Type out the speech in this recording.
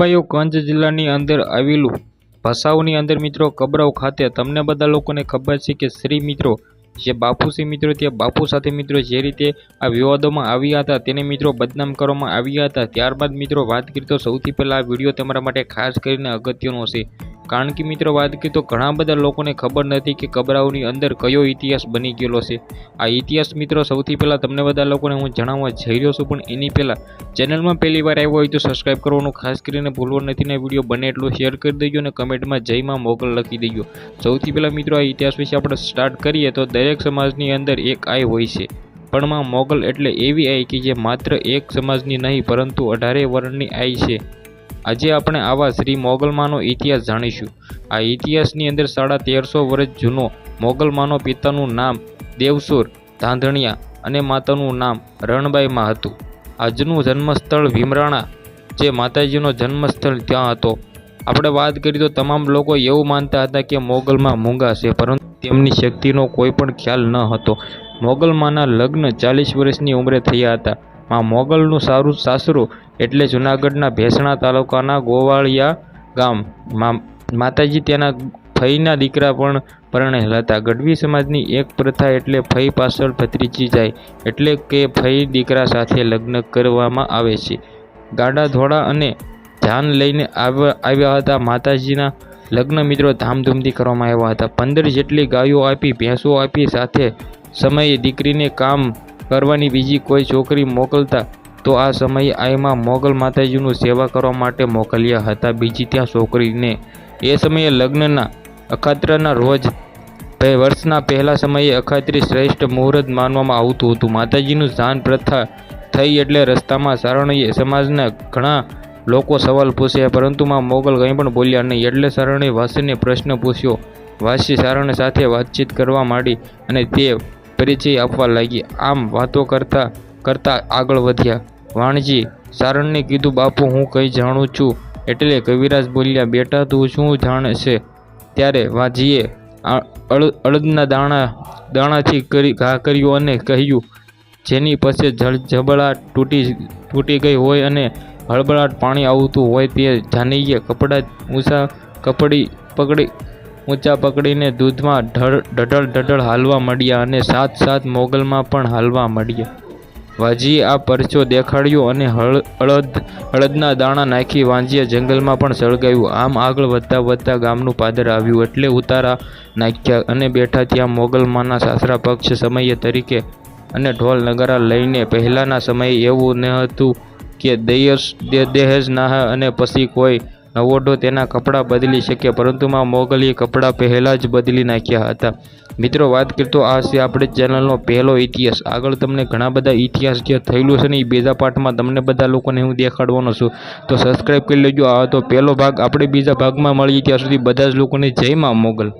ભાઈઓ કચ્છ જિલ્લાની અંદર આવેલું ભસાઉની અંદર મિત્રો કબરાવ ખાતે તમને બધા લોકોને ખબર છે કે શ્રી મિત્રો, જે બાપુશ્રી મિત્રો તે બાપુ સાથે મિત્રો જે રીતે આ વિવાદોમાં આવ્યા હતા તેને મિત્રો બદનામ કરવામાં આવ્યા હતા. ત્યારબાદ મિત્રો વાત કરી તો સૌથી પહેલાં આ વીડિયો તમારા માટે ખાસ કરીને અગત્યનો છે. કારણ કે મિત્રો વાત કરીએ તો ઘણા બધા લોકોને ખબર નથી કે કબરાઓની અંદર કયો ઇતિહાસ બની ગયેલો છે. આ ઇતિહાસ મિત્રો સૌથી પહેલાં તમને બધા લોકોને હું જણાવવા જઈ રહ્યો છું, પણ એની પહેલાં ચેનલમાં પહેલી વાર આવ્યો હોય તો સબસ્ક્રાઈબ કરવાનું ખાસ કરીને ભૂલવું નથી ને વીડિયો બને એટલો શેર કરી દેજો અને કમેન્ટમાં જયમાં મોગલ લખી દેજો. સૌથી પહેલાં મિત્રો આ ઇતિહાસ વિશે આપણે સ્ટાર્ટ કરીએ તો દરેક સમાજની અંદર એક આય હોય છે. પણ માં મોગલ એટલે એવી આઈ કે જે માત્ર એક સમાજની નહીં, પરંતુ અઢારે વર્ણની આઈ છે. આજે આપણે આવા શ્રી મોગલમાનો ઇતિહાસ જાણીશું. આ ઇતિહાસની અંદર સાડા તેરસો વર્ષ જૂનો મોગલમાનો પિતાનું નામ દેવસુર ધાંધણિયા અને માતાનું નામ રણબાઈમાં હતું. આજનું જન્મસ્થળ ભીમરાણા, જે માતાજીનો જન્મસ્થળ ત્યાં હતો. આપણે વાત કરીએ તો તમામ લોકો એવું માનતા હતા કે મોગલમાં મૂંગા છે, પરંતુ તેમની શક્તિનો કોઈ પણ ખ્યાલ ન હતો. મોગલમાંના લગ્ન ચાલીસ વર્ષની ઉંમરે થયા હતા. માં મોગલનું સારું સાસરું એટલે જૂનાગઢના ભેસણા તાલુકાના ગોવાળિયા ગામ. માં, માતાજી તેના ફઈના દીકરા પણ પરણેલા હતા. ગઢવી સમાજની એક પ્રથા એટલે ફઈ પાછળ ભત્રીજી જાય એટલે કે ફઈ દીકરા સાથે લગ્ન કરવામાં આવે છે. ગાડા ધોળા અને જાન લઈને આવ્યા હતા માતાજીના લગ્ન મિત્રો ધામધૂમથી કરવામાં આવ્યા હતા. પંદર જેટલી ગાયો આપી, ભેંસો આપી સાથે સમયે દીકરીને કામ કરવાની બીજી કોઈ છોકરી મોકલતા તો આ સમયે આઈમાં મોગલ માતાજીનું સેવા કરવા માટે મોકલ્યા હતા. બીજી ત્યાં છોકરીને એ સમયે લગ્નના અખાત્રના રોજ બે વર્ષના પહેલા સમયે અખાત્રી શ્રેષ્ઠ મુહૂર્ત માનવામાં આવતું હતું. માતાજીનું જાન પ્રથા થઈ એટલે રસ્તામાં સારણીએ સમાજના ઘણા લોકો સવાલ પૂછ્યા, પરંતુ માં મોગલ કંઈ પણ બોલ્યા નહીં. એટલે સારણે વાસીને પ્રશ્ન પૂછ્યો. વાસી સારણ સાથે વાતચીત કરવા માંડી અને તે પરિચય આપવા લાગી. આમ વાતો કરતા કરતા આગળ વધ્યા. વાણજી, સારણને કીધું, બાપુ, હું કંઈ જાણું છું. એટલે કવિરાજ બોલ્યા, બેટા, તું શું જાણે છે ત્યારે વાજીએ અળદના દાણા દાણાથી કરી ઘા કર્યો અને કહ્યું, જેની પાસે જબળાટ તૂટી તૂટી ગઈ હોય અને હળબળાટ પાણી આવતું હોય તે જાનીએ કપડાં ઊંચા કપડી પકડી ઊંચા પકડીને દૂધમાં ઢળ ઢઢળ ઢઢળ હાલવા માંડ્યા અને સાત સાત મોગલમાં પણ હાલવા માંડ્યા. વાજીએ આ પરચો દેખાડ્યો અને હળ અળદ અળદના દાણા નાખી વાંજીએ જંગલમાં પણ સળગાવ્યું. આમ આગળ વધતા વધતા ગામનું પાદર આવ્યું એટલે ઉતારા નાખ્યા અને બેઠા ત્યાં મોગલમાંના સાસરા પક્ષ સમયે તરીકે અને ઢોલ નગારા લઈને પહેલાંના સમયે એવું ન હતું કે દહેજ દહેજ ના અને પછી કોઈ નવોઢો તેના કપડાં બદલી શકે, પરંતુ માં મોગલીએ કપડાં પહેલાં જ બદલી નાખ્યા હતા. મિત્રો, વાત કરતો આ છે આપણે ચેનલનો પહેલો ઇતિહાસ. આગળ તમને ઘણા બધા ઇતિહાસ જે થયેલું છે ને એ બીજા પાઠમાં તમને બધા લોકોને હું દેખાડવાનો છું. તો સબસ્ક્રાઈબ કરી લેજો. આ તો પહેલો ભાગ. આપણે બીજા ભાગમાં મળીએ ત્યાં સુધી બધા જ લોકોને જય માં મોગલ.